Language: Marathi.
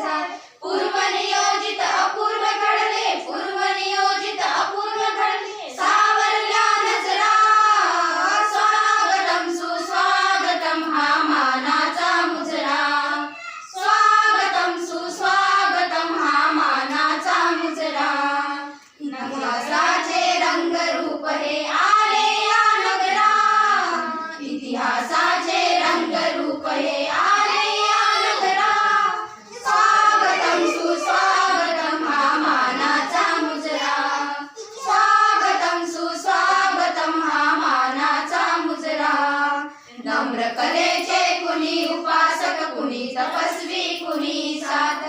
不 사. कुणी उपासक कुणी तपस्वी कुणी साध.